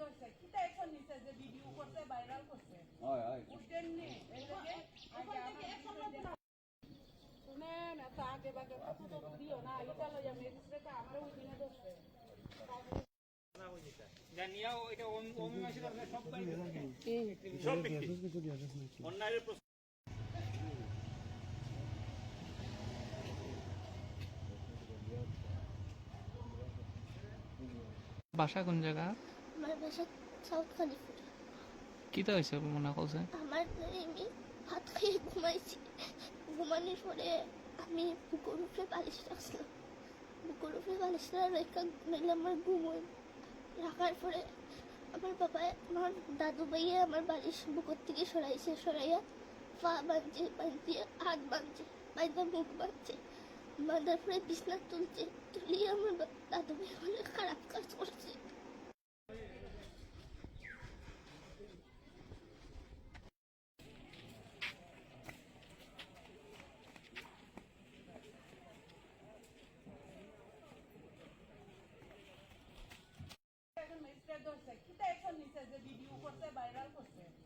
ধরছে কিতা এখন নিচে যে ভিডিও করছে ভাইরাল করছে? হয় হয়। উঠেন নি এই থেকে আগে আমার শুনেন এত আগে বাগে কথা তো দিও না এটা লইয়া ম্যাজিস্ট্রেট আমার ওই দিনে ধরছে। জানিয়াও এটা অমীমাংসিত সব সব ব্যক্তি অন্যায়ের বাসা কোন জায়গা? আমার বাসা সাউথ কালিপুর কিতা হয়েছে মনে করছে আমার আমি ভাত খেয়ে ঘুমাইছি। ঘুমানোর পরে আমি বুকুর উপরে বালিশ রাখছিলাম। বুকুর উপরে বালিশটা রেখা নাইলে আমার ঘুম রাখার পরে আমার বাবা আমার দাদু ভাইয়া আমার বালিশ বুকুর থেকে সরাইছে সরাইয়া পা বাঁধছে বাঁধিয়ে হাত বাঁধছে বাঁধা মুখ বাঁধছে। বাঁধার পরে বিছনা তুলছে তুলিয়ে আমার দাদু ভাই অনেক খারাপ কাজ করছে এখন ম্যাজিস্ট্রেট ধরছে কিতা এখন নিচে যে ভিডিও করছে ভাইরাল করছে হয় হয় উঠেন নি এই থেকে আগে আমার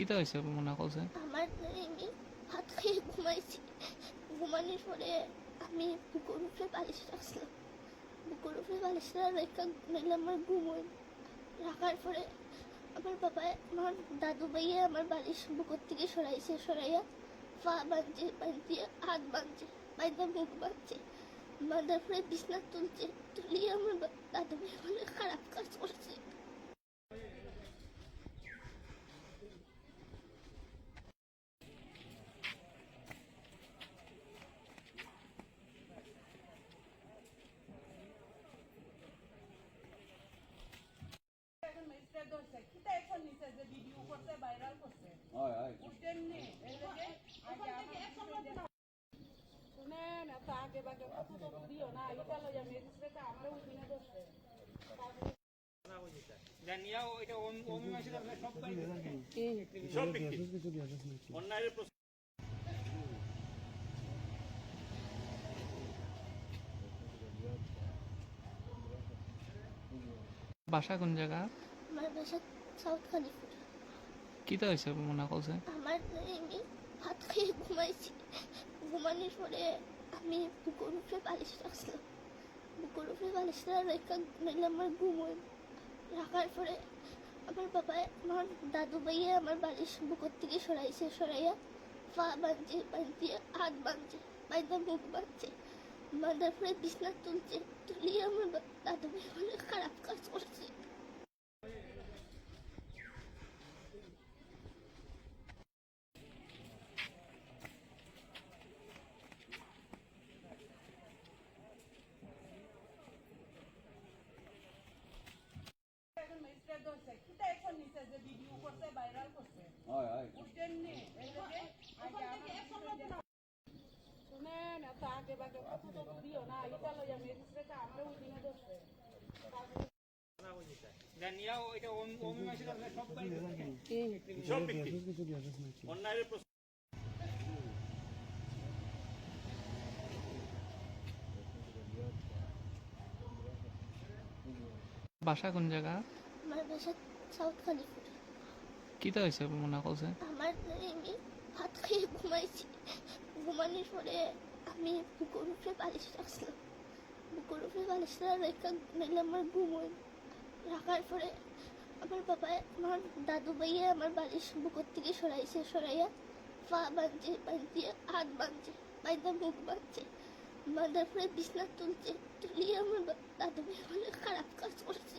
কিতা হয়েছে মনে করছে আমার আমি ভাত খেয়ে ঘুমাইছি। ঘুমানোর পরে আমি বুকুর উপরে বালিশ রাখছিলাম। বুকুর উপরে বালিশটা রেখা নাইলে আমার ঘুম রাখার পরে আমার বাবা, আমার দাদু ভাইয়া আমার বালিশ বুকুর থেকে সরাইছে, সরাইয়া পা বাঁধছে বাঁধিয়ে হাত বাঁধছে, বাঁধা মুখ বাঁধছে। বাঁধার পরে বিছনা তুলছে, তুলিয়ে আমার দাদু ভাই অনেক খারাপ কাজ করছে এখন ম্যাজিস্ট্রেট ধরছে কিতা এখন নিচে যে ভিডিও করছে ভাইরাল করছে হয় হয় উঠেন নি এই থেকে আগে আমার শুনেন এত আগে বাগে তো দিও না এটা লইয়া অন্যায়ের প্রশ্ন বাসা কোন জায়গা? আমার বাসা সাউথ হয়েছে মনে করছে? আমার ভাত খেয়ে ঘুমাইছি। ঘুমানোর পরে আমি বুকুর উপরে বালিশ রাখছিলাম। বুকুর উপরে বালিশটা রেখা আমার ঘুম হয় রাখার পরে আমার বাবা, আমার দাদু ভাইয়া আমার বালিশ বুকুর থেকে সরাইছে, সরাইয়া পা বাঁধছে, বাঁধিয়ে হাত বাঁধছে, বাঁধা মুখ বাঁধছে। বাঁধার পরে বিছনা তুলছে, তুলিয়ে আমার দাদু ভাই অনেক খারাপ কাজ করছে। ম্যাজিস্ট্রেট ধরছে কিতা এখন যে ভিডিও করছে ভাইরাল করছে? হয় হয়। উঠেন নি এই থেকে আগে আমার শুনেন এত আগে বাগে কথা তো দিও না এটা লইয়া ম্যাজিস্ট্রেট আমার ওই দিনে ধরছে জানিয়াও এটা অমীমাংসিত সব সব ব্যক্তি অন্যায়ের বাসা কোন জায়গা? আমার বাসা সাউথ কালিপুর কিতা হয়েছে মনে করছে আমার আমি ভাত খেয়ে ঘুমাইছি। ঘুমানোর পরে আমি বুকুর উপরে বালিশ রাখছিলাম। বুকুর উপরে বালিশটা রেখা নাইলে আমার ঘুম রাখার পরে আমার বাবা আমার দাদু ভাইয়া আমার বালিশ বুকুর থেকে সরাইছে সরাইয়া পা বাঁধছে বাঁধিয়ে হাত বাঁধছে বাঁধা মুখ বাঁধছে। বাঁধার পরে বিছনা তুলছে তুলিয়ে আমার দাদু ভাই অনেক খারাপ কাজ করছে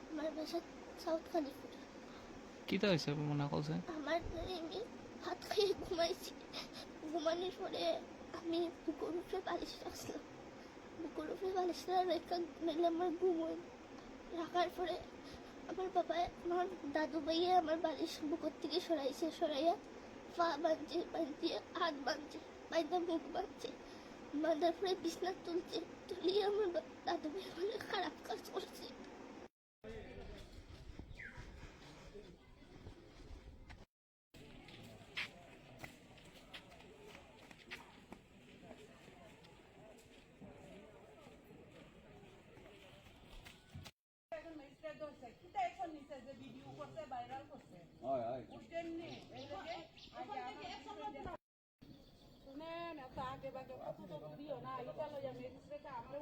আমার বাসা সাউথ কালিপুর। কিতা হয়েছে মনে করছে আমার আমি ভাত খেয়ে ঘুমাইছি। ঘুমানোর পরে আমি বুকুর উপরে বালিশ রাখছিলাম। বুকুর উপরে বালিশটা রেখা নিলে আমার ঘুম রাখার পরে আমার বাবা আমার দাদু ভাইয়া আমার বালিশ বুকুর থেকে সরাইছে সরাইয়া পা বাঁধছে বাঁধিয়ে হাত বাঁধছে বাঁধা মুখ বাঁধছে। বাঁধার পরে বিছনা তুলছে তুলিয়ে আমার দাদু ভাই বলে খারাপ কাজ করছে। কিতা নিছে যে ভিডিও করছে ভাইরাল করছে? আগে বাগে কত তো দিও। না এটা লইয়া আমার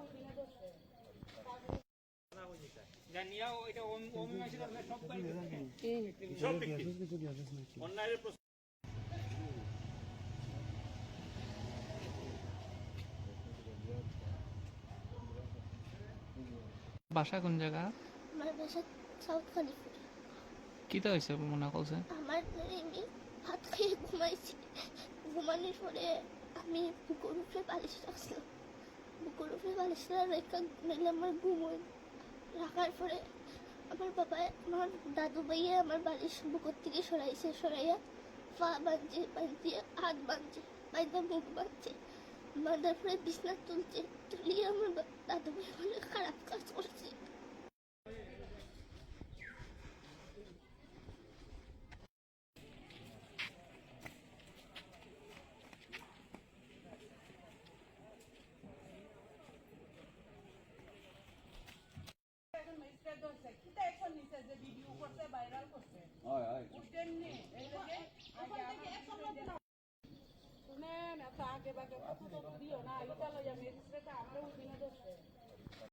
অন্যায়ের প্রশ্ন। বাসা কোন জায়গা? আমার বাসা সাউথ কালিপুর কিতা হয়েছে মনে করছে আমার আমি ভাত খেয়ে ঘুমাইছি। ঘুমানোর পরে আমি বুকুর উপরে বালিশ রাখছিলাম বুকুর উপরে বালিশটা রেখা নিলে আমার ঘুম রাখার পরে আমার বাবা আমার দাদু ভাইয়া আমার বালিশ বুকুর থেকে সরাইছে সরাইয়া পা বাঁধছে বাঁধিয়ে হাত বাঁধছে বাঁধা মুখ বাঁধছে বাঁধার পরে বিছনা তুলছে তুলিয়ে আমার দাদু ভাই বলে খারাপ কাজ করছে এখন ম্যাজিস্ট্রেট দোষে কিতা এখন নিছে যে ভিডিও করছে ভাইরাল করছে উঠেন নি এই লাগে আগে আমার শুনেন এত আগে বাগে কত তো দিও না লইয়া ম্যাজিস্ট্রেট আমার দোষে